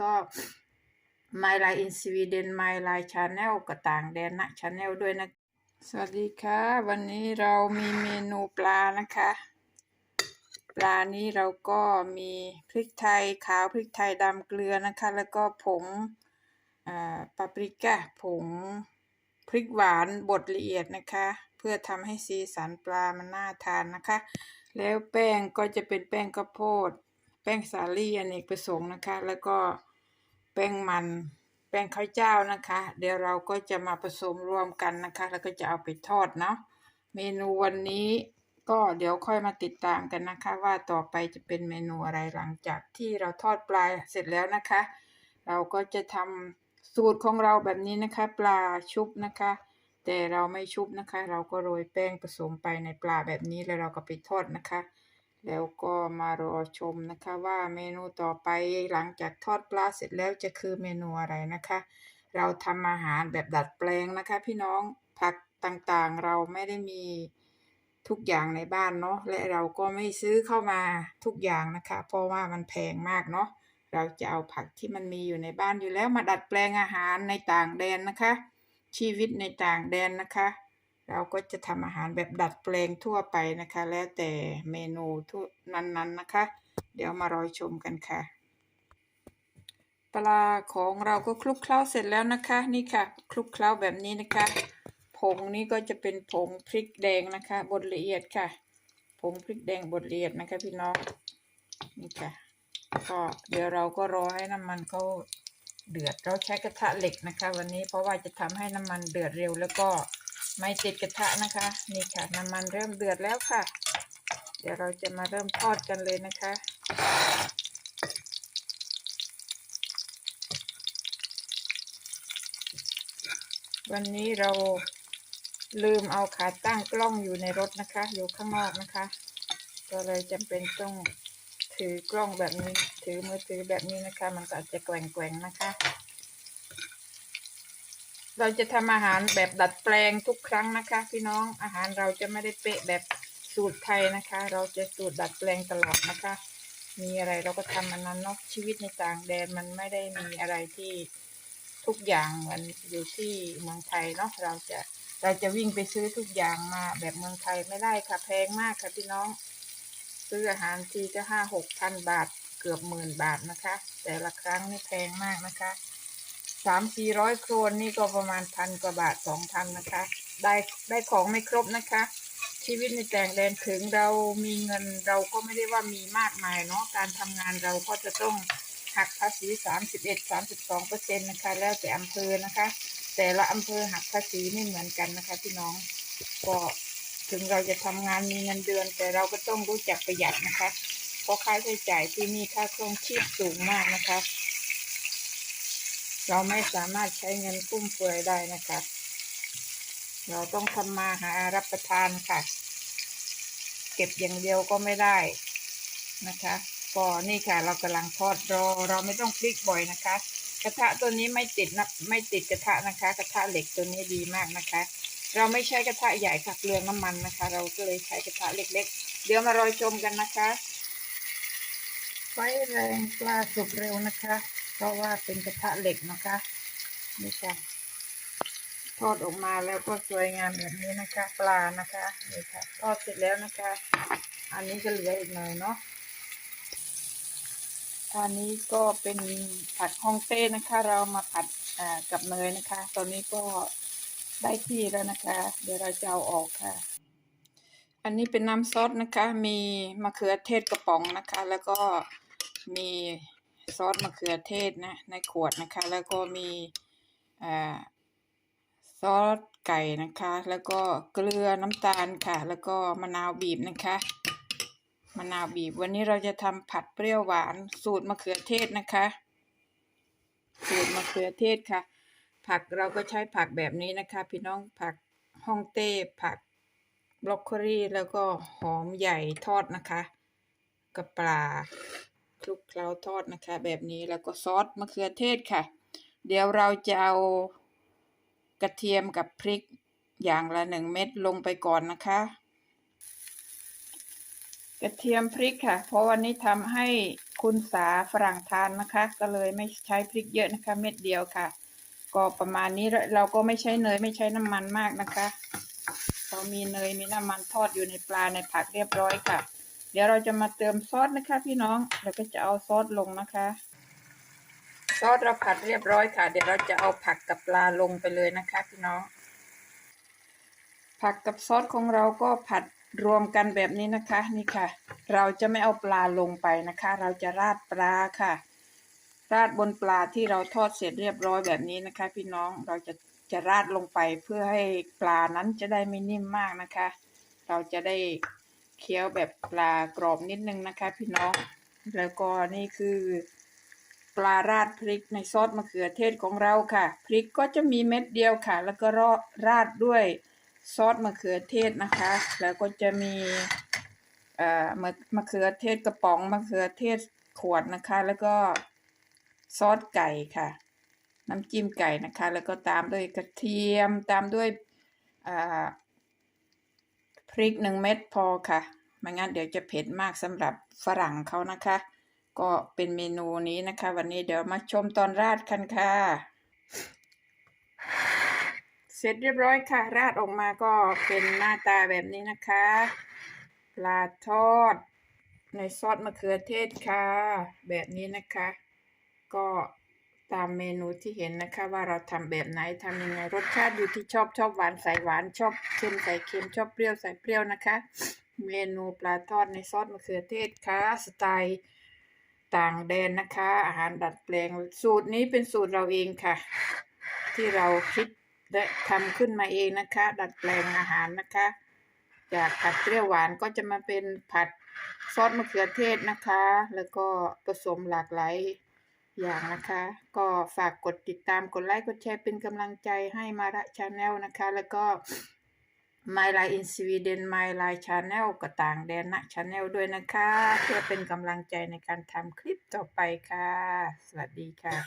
ก็ My Life in Sweden My Life Channel ก็ต่างแดนนะ Channel ด้วยนะ สวัสดีค่ะ วันนี้เรามีเมนูปลานะคะ ปลานี้เราก็มีพริกไทยขาวพริกไทยดำเกลือนะคะ แล้วก็ผงอ่าปาปริก้าผงพริกหวานบดละเอียดนะคะ เพื่อทำให้สีสันปลามันน่าทานนะคะ แล้วแป้งก็จะเป็นแป้งข้าวโพด แป้งสาลี่อเนกประสงค์นะคะ แล้วก็ แป้งมัน แป้งข้าวเจ้านะคะ เดี๋ยวเราก็จะมาผสมรวมกันนะคะ แล้วก็จะเอาไปทอดเนาะเมนูวันนี้ก็เดี๋ยวค่อยมาติดตามกันนะคะ ว่าต่อไปจะเป็นเมนูอะไรหลังจากที่เราทอดปลาเสร็จแล้วนะคะ เราก็จะทำสูตรของเราแบบนี้นะคะ ปลาชุบนะคะ แต่เราไม่ชุบนะคะ เราก็โรยแป้งผสมไปในปลาแบบนี้แล้วเราก็ไปทอดนะคะ แล้วก็มารอชมนะคะว่าเมนูต่อไปหลังจากทอดปลาเสร็จแล้วจะคือเมนูอะไรนะคะ เราทำอาหารแบบดัดแปลงนะคะ พี่น้องผักต่างๆเราไม่ได้มีทุกอย่างในบ้านเนาะและเราก็ไม่ซื้อเข้ามาทุกอย่างนะคะ เพราะว่ามันแพงมากเนาะเราจะเอาผักที่มันมีอยู่ในบ้านอยู่แล้วมาดัดแปลงอาหารในต่างแดนนะคะ ชีวิตในต่างแดนนะคะ เราก็จะทำอาหารแบบดัดแปลงทั่วไปนะคะ แล้วแต่เมนูทุกนั้นๆนะคะ เดี๋ยวมารอชมกันค่ะ ปลาของเราก็คลุกเคล้าเสร็จแล้วนะคะ นี่ค่ะ คลุกเคล้าแบบนี้นะคะ ผงนี้ก็จะเป็นผงพริกแดงนะคะบดละเอียดค่ะ ผงพริกแดงบดละเอียดนะคะ พี่น้องนี่ค่ะ ก็เดี๋ยวเราก็รอให้น้ำมันเขาเดือดเราใช้กระทะเหล็กนะคะ วันนี้เพราะว่าจะทำให้น้ำมันเดือดเร็วแล้วก็ ไม่ติดกระทะนะคะ นี่ค่ะน้ำมันเริ่มเดือดแล้วค่ะ เดี๋ยวเราจะมาเริ่มทอดกันเลยนะคะวันนี้เราลืมเอาขาตั้งกล้องอยู่ในรถนะคะ อยู่ข้างนอกนะคะ ก็เลยจำเป็นต้องถือกล้องแบบนี้ ถือมือถือแบบนี้นะคะ มันก็อาจจะแกว่งๆนะคะ เราจะทำอาหารแบบดัดแปลงทุกครั้งนะคะ พี่น้องอาหารเราจะไม่ได้เป๊ะแบบสูตรไทยนะคะ เราจะสูตรดัดแปลงตลอดนะคะ มีอะไรเราก็ทำอันนั้นเนาะชีวิตในต่างแดนมันไม่ได้มีอะไรที่ทุกอย่างมือนอยู่ที่เมืองไทยเนาะเราจะเราจะวิ่งไปซื้อทุกอย่างมาแบบเมืองไทยไม่ได้ค่ะแพงมากค่ะพี่น้อง ซื้ออาหารทีก็ห้าหกพันบาทเกือบหมื่นบาทนะคะ แต่ละครั้งนี่แพงมากนะคะ สามสี่ร้อยโครนนี่ก็ประมาณพันกว่าบาทสองพันนะคะ ได้ได้ของไม่ครบนะคะ ชีวิตในแต่งแดนถึงเรามีเงินเราก็ไม่ได้ว่ามีมากมายเนาะการทำงานเราก็จะต้องหักภาษีสามสิบเอ็ดสามสิบสองเปอร์เซ็นต์นะคะ แล้วแต่อำเภอนะคะ แต่ละอำเภอหักภาษีไม่เหมือนกันนะคะพี่น้องก็ถึงเราจะทำงานมีเงินเดือน แต่เราก็ต้องรู้จักประหยัดนะคะ เพราะค่าใช้จ่ายที่นี่ค่าครองชีพสูงมากนะคะ เราไม่สามารถใช้เงินฟุ่มเฟือยได้นะคะ เราต้องทำมาหารับประทานค่ะ เก็บอย่างเดียวก็ไม่ได้นะคะก็นี่ค่ะ เรากำลังทอดรอเราไม่ต้องพลิกบ่อยนะคะ กระทะตัวนี้ไม่ติดนะไม่ติดกระทะนะคะ กระทะเหล็กตัวนี้ดีมากนะคะ เราไม่ใช้กระทะใหญ่ค่ะเปลืองน้ำมันนะคะ เราก็เลยใช้กระทะเล็ก ๆ เดี๋ยวมารอชมกันนะคะไฟแรงปลาสุกเร็วนะคะ เพราะว่าเป็นกระทะเหล็กนะคะนี่ค่ะทอดออกมาแล้วก็สวยงามแบบนี้นะคะ ปลานะคะนี่ค่ะทอดเสร็จแล้วนะคะ อันนี้ก็เหลืออีกหน่อยเนาะอันนี้ก็เป็นผัดฮองเต้นะคะ เรามาผัดกับเนยนะคะ ตอนนี้ก็ได้ที่แล้วนะคะ เดี๋ยวเราจะเอาออกค่ะ อันนี้เป็นน้ำซอสนะคะ มีมะเขือเทศกระป๋องนะคะ แล้วก็มี ซอสมะเขือเทศนะในขวดนะคะ แล้วก็มีอซอสไก่นะคะ แล้วก็เกลือน้ำตาลค่ะ แล้วก็มะนาวบีบนะคะมะนาวบีบ วันนี้เราจะทำผัดเปรี้ยวหวานสูตรมะเขือเทศนะคะ สูตรมะเขือเทศค่ะ ผักเราก็ใช้ผักแบบนี้นะคะ พี่น้องผักฮ่องเต้ผักบรอกโคลีแล้วก็หอมใหญ่ทอดนะคะ กับปลา คลุกเคล้าทอดนะคะ แบบนี้แล้วก็ซอสมะเขือเทศค่ะ เดี๋ยวเราจะเอากระเทียมกับพริกอย่างละหนึ่งเม็ดลงไปก่อนนะคะ กระเทียมพริกค่ะ เพราะวันนี้ทำให้คุณสาฝรั่งทานนะคะ ก็เลยไม่ใช้พริกเยอะนะคะ เม็ดเดียวค่ะ ก็ประมาณนี้เราก็ไม่ใช้เนยไม่ใช้น้ำมันมากนะคะเรามีเนยมีน้ำมันทอดอยู่ในปลาในผักเรียบร้อยค่ะ ดี๋ยวเราจะมาเติมซอสนะคะ พี่น้องเราก็จะเอาซอสลงนะคะ ซอสเราผัดเรียบร้อยค่ะ เดี๋ยวเราจะเอาผักกับปลาลงไปเลยนะคะ พี่น้อง ผักกับซอสของเราก็ผัดรวมกันแบบนี้นะคะนี่ค่ะ เราจะไม่เอาปลาลงไปนะคะ เราจะราดปลาค่ะ ราดบนปลาที่เราทอดเสร็จเรียบร้อยแบบนี้นะคะ พี่น้องเราจะจะราดลงไปเพื่อให้ปลานั้นจะได้ไม่นิ่มมากนะคะ เราจะได้ เคี้ยวแบบปลากรอบนิดนึงนะคะ พี่น้อง แล้วก็นี่คือปลาราดพริกในซอสมะเขือเทศของเราค่ะ พริกก็จะมีเม็ดเดียวค่ะ แล้วก็ราดด้วยซอสมะเขือเทศนะคะ แล้วก็จะมีเอ่อมะมะเขือเทศกระป๋องมะเขือเทศขวดนะคะ แล้วก็ซอสไก่ค่ะ น้ำจิ้มไก่นะคะ แล้วก็ตามด้วยกระเทียมตามด้วยอ่า ริกหนึ่งเม็ดพอค่ะไม่งั้นเดี๋ยวจะเผ็ดมากสำหรับฝรั่งเขานะคะ ก็เป็นเมนูนี้นะคะ วันนี้เดี๋ยวมาชมตอนราดกันค่ะ เสร็จเรียบร้อยค่ะ ราดออกมาก็เป็นหน้าตาแบบนี้นะคะปลาทอด ในซอสมะเขือเทศค่ะ แบบนี้นะคะ ก็ ตามเมนูที่เห็นนะคะ ว่าเราทำแบบไหนทำยังไงรสชาติอยู่ที่ชอบชอบหวานใส่หวานชอบเค็มใส่เค็มชอบเปรี้ยวใส่เปรี้ยวนะคะ เมนูปลาทอดในซอสมะเขือเทศค่ะสไตล์ต่างแดนนะคะ อาหารดัดแปลงสูตรนี้เป็นสูตรเราเองค่ะ ที่เราคิดและทำขึ้นมาเองนะคะ ดัดแปลงอาหารนะคะ จากผัดเปรี้ยวหวานก็จะมาเป็นผัดซอสมะเขือเทศนะคะ แล้วก็ผสมหลากหลาย อย่างนะคะ ก็ฝากกดติดตามกดไลค์กดแชร์เป็นกำลังใจให้มาระชาแนลนะคะ แล้วก็ My Life in Sweden My Life Channel ก็ต่างแดนนะชาแนลด้วยนะคะ เพื่อเป็นกำลังใจในการทำคลิปต่อไปค่ะ สวัสดีค่ะ